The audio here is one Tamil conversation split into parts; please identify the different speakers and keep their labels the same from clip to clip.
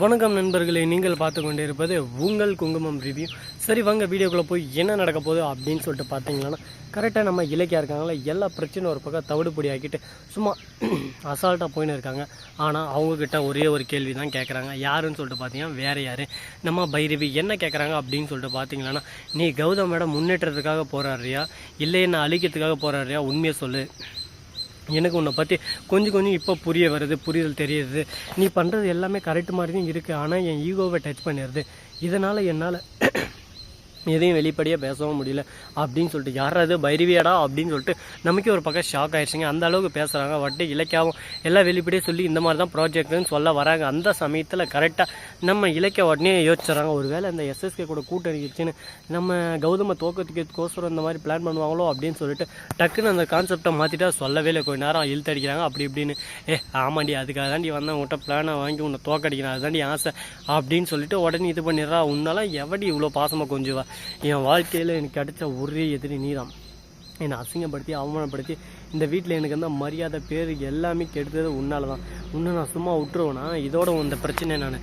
Speaker 1: வணக்கம் நண்பர்களே நீங்கள் பார்த்து கொண்டு இருப்பது உங்கள் குங்குமம் ரிவ்யூ சரி வாங்க வீடியோக்குள்ளே போய் என்ன நடக்க போகுது அப்படின்னு சொல்லிட்டு பார்த்தீங்கன்னா கரெக்டாக நம்ம இலக்கியா இருக்காங்களா எல்லா பிரச்சனையும் ஒரு பக்கம் தவிடுபடி ஆக்கிட்டு சும்மா அசால்ட்டாக போயின்னு இருக்காங்க. ஆனால் அவங்கக்கிட்ட ஒரே ஒரு கேள்வி தான் கேட்குறாங்க யாருன்னு சொல்லிட்டு பார்த்தீங்கன்னா வேறு யார்? நம்ம பைரவி என்ன கேட்குறாங்க அப்படின்னு சொல்லிட்டு பார்த்தீங்கன்னா நீ கௌதம் மேடம் முன்னேற்றத்துக்காக போகிறாரியா இல்லை என்ன அழிக்கிறதுக்காக போகிறாரியா உண்மையை சொல்லு. எனக்கு உன்னை பற்றி கொஞ்சம் கொஞ்சம் இப்போ புரிய வருது புரிதல் தெரியுது. நீ பண்ணுறது எல்லாமே கரெக்ட் மாதிரி தான் இருக்குது ஆனால் என் ஈகோவை டச் பண்ணிடுது. இதனால் என்னால் எதையும் வெளிப்படையாக பேசவும் முடியல அப்படின்னு சொல்லிட்டு யாராவது பைரவியாடா? அப்படின்னு சொல்லிட்டு நமக்கே ஒரு பக்கம் ஷாக் ஆயிடுச்சுங்க. அந்த அளவுக்கு பேசுகிறாங்க வட்டி இலக்கியாவும் எல்லாம் வெளிப்படையே சொல்லி இந்த மாதிரி தான் ப்ராஜெக்ட்னு சொல்ல வராங்க. அந்த சமயத்தில் கரெக்டாக நம்ம இலக்கிய உடனே யோசிச்சுறாங்க. ஒருவேளை இந்த எஸ்எஸ்கே கூட கூட்டணிச்சுன்னு நம்ம கௌதம தோக்கத்துக்கோசரம் இந்த மாதிரி பிளான் பண்ணுவாங்களோ அப்படின்னு சொல்லிட்டு டக்குன்னு அந்த கான்செப்டை மாற்றிட்டா சொல்லவே இல்லை. கொஞ்ச நேரம் இழுத்தடிக்கிறாங்க அப்படி இப்படின்னு ஏ ஆமாண்டி அதுக்காக தாண்டி வந்தேன். உங்கள்கிட்ட பிளானை வாங்கி உன்னை தோக்கடிக்கிறேன் அதுதாண்டி ஆசை. அப்படின்னு சொல்லிட்டு உடனே இது பண்ணிடுறா. உன்னால எவடி இவ்வளோ பாசமாக கொஞ்சுவா? என் வாழ்க்கையில் எனக்கு கிடைச்ச ஒரே எதிரி நீதான். என்னை அசிங்கப்படுத்தி அவமானப்படுத்தி இந்த வீட்டில் எனக்கு வந்து மரியாதை பேர் எல்லாமே கெடுத்தது உன்னால தான் இன்னும் நான் சும்மா விட்டுருவேனா? இதோட இந்த பிரச்சனை நான்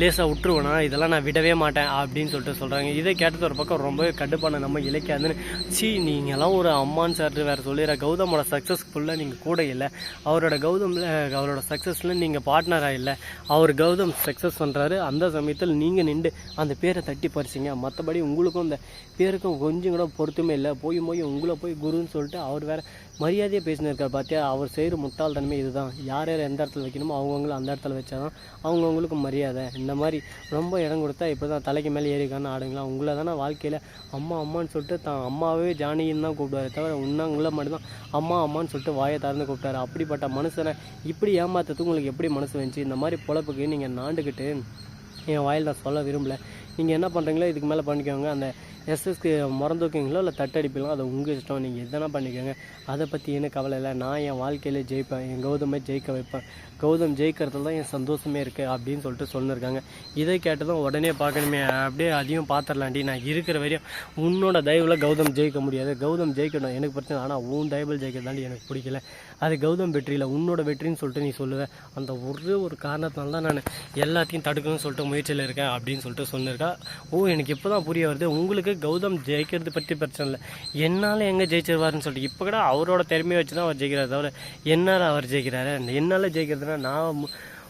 Speaker 1: லேசாக விட்டுருவேனா? இதெல்லாம் நான் விடவே மாட்டேன் அப்படின்னு சொல்லிட்டு சொல்கிறாங்க இதை கேட்டது ஒரு பக்கம் ரொம்பவே கடுப்பான நம்ம இலக்கியாதுன்னு சி நீங்களாம் ஒரு அம்மான்னு சார் வேறு சொல்லிடுற. கௌதமோட சக்ஸஸ்ஃபுல்லாக நீங்கள் கூட இல்லை. அவரோட கௌதமில் அவரோட சக்ஸஸில் நீங்கள் பார்ட்னராக இல்லை. அவர் கௌதம் சக்ஸஸ் பண்ணுறாரு அந்த சமயத்தில் நீங்கள் நின்று அந்த பேரை தட்டி பறிச்சிங்க. மற்றபடி உங்களுக்கும் அந்த பேருக்கும் கொஞ்சம் கூட பொருத்தமே இல்லை. போய் போய் உங்களை போய் குருன்னு சொல்லிட்டு அவர் வேற மரியாதையாக பேசினிருக்கார் பார்த்தியா அவர் செய்கிற முட்டாள்தன்மை இதுதான். யார் யார் எந்த இடத்துல வைக்கணுமோ அவங்கவுங்களும் அந்த இடத்துல வச்சாதான் அவங்கவுங்களுக்கு மரியாதை. இந்த மாதிரி ரொம்ப இடம் கொடுத்தா இப்போ தான் தலைக்கு மேலே ஏறிக்கான்னு ஆடுங்களா உங்களை தானே வாழ்க்கையில் அம்மா அம்மான்னு சொல்லிட்டு தான் அம்மாவே ஜானகின்னு தான் கூப்பிடுவாரு. தவிர உன்னங்களை மட்டும்தான் அம்மா அம்மான்னு சொல்லிட்டு வாயை திறந்து கூப்பிட்டாரு. அப்படிப்பட்ட மனுஷனை இப்படி ஏமாத்துறதுக்கு உங்களுக்கு எப்படி மனசு வந்துச்சு? இந்த மாதிரி பொழப்புக்கு நீங்கள் நாண்டுக்கிட்டு என் வாயில் நான் சொல்ல விரும்பலை. நீங்கள் என்ன பண்ணுறீங்களோ இதுக்கு மேலே பண்ணிக்கோங்க. அந்த எஸ்எஸ்க்கு மறந்துக்கீங்களோ இல்லை தட்டடிப்பீங்களோ? அதை உங்கள் இஷ்டம். நீங்கள் எதனா பண்ணிக்கோங்க. அதை பற்றி என்ன கவலை இல்லை. நான் என் வாழ்க்கையில ஜெயிப்பேன். என் கௌதமே ஜெயிக்க வைப்பேன். கௌதம் ஜெயிக்கிறதுல தான் என் சந்தோஷமே இருக்குது அப்படின்னு சொல்லிட்டு சொல்லியிருக்காங்க இதை கேட்டதும் உடனே பார்க்கணுமே. அப்படியே அதையும் பார்த்துடலாண்டி நான் இருக்கிற வரையும் உன்னோட தயவில் கௌதம் ஜெயிக்க முடியாது. கௌதம் ஜெயிக்கணும். எனக்கு பிரச்சனை. ஆனால் உன் தயவில் ஜெயிக்கிறதாண்டி எனக்கு பிடிக்கல. அது கௌதம் வெற்றியில் உன்னோட வெற்றின்னு சொல்லிட்டு நீ சொல்லுவேன் அந்த ஒரே ஒரு காரணத்தினால தான் நான் எல்லாத்தையும் தடுக்கணும்னு சொல்லிட்டு முயற்சியில் இருக்கேன் அப்படின்னு சொல்லிட்டு சொல்லியிருக்கா ஓ எனக்கு இப்போ தான் புரிய வருது. உங்களுக்கு கௌதம் ஜெயிக்கிறது பற்றி பிரச்சனை இல்லை. என்னால் எங்கே ஜெயிச்சிருவாருன்னு சொல்லிட்டு இப்போ கூட அவரோட திறமையை வச்சு தான் அவர் ஜெயிக்கிறார் தவிர என்னால் அவர் ஜெயிக்கிறாரு? என்னால் ஜெயிக்கிறதுனா நான்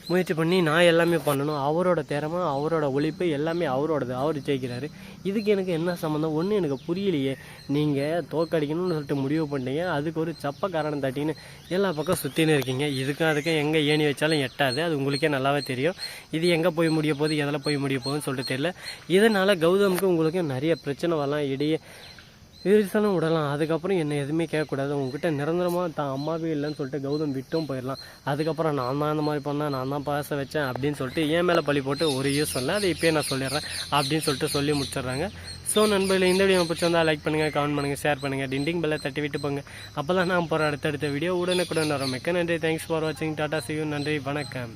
Speaker 1: முயற்சி பண்ணி நான் எல்லாமே பண்ணணும். அவரோட திறமை அவரோட ஒழிப்பு எல்லாமே அவரோடது. அவர் ஜெயிக்கிறாரு. இதுக்கு எனக்கு என்ன சம்மந்தம் ஒன்றும் எனக்கு புரியலையே. நீங்கள் தோக்கடிக்கணும்னு சொல்லிட்டு முடிவு பண்ணிட்டீங்க. அதுக்கு ஒரு சப்ப காரணம் தட்டின்னு எல்லா பக்கம் சுற்றின்னு இருக்கீங்க. இதுக்கும் அதுக்கும் எங்கே ஏணி வச்சாலும் எட்டாது. அது உங்களுக்கே நல்லாவே தெரியும். இது எங்கே போய் முடிய போகுது? எதில் போய் முடிய போகுதுன்னு சொல்லிட்டு தெரியல. இதனால் கௌதமுக்கு உங்களுக்கும் நிறைய பிரச்சனை வரலாம் இடையே விரிசலும் விடலாம். அதுக்கப்புறம் என்ன எதுவுமே கேட்கக்கூடாது. உங்ககிட்ட நிரந்தரமாக தான் அம்மாவே இல்லைன்னு சொல்லிட்டு கௌதம் விட்டும் போயிடலாம். அதுக்கப்புறம் நான் தான் இந்த மாதிரி பண்ணேன் நான் தான் பாச வச்சேன் அப்படின்னு சொல்லிட்டு ஏன் மேலே பழி போட்டு ஒரு யூஸ் இல்லை அதை இப்போயே நான் சொல்லிடுறேன் அப்படின்னு சொல்லிட்டு சொல்லி முடிச்சிடுறாங்க. ஸோ நண்பர்களே இந்த வீடியோ பிடிச்சிருந்தா லைக் பண்ணுங்கள் கமெண்ட் பண்ணுங்கள் ஷேர் பண்ணுங்கள் டிண்டிங் பெல்லை தட்டி விட்டு போங்க. அப்போ தான் நான் போகிற அடுத்தடுத்த வீடியோ உடனுக்குடன் வரும். மிக்க நன்றி. தேங்க்ஸ் ஃபார் வாட்சிங் டாட்டா சியூ நன்றி. வணக்கம்.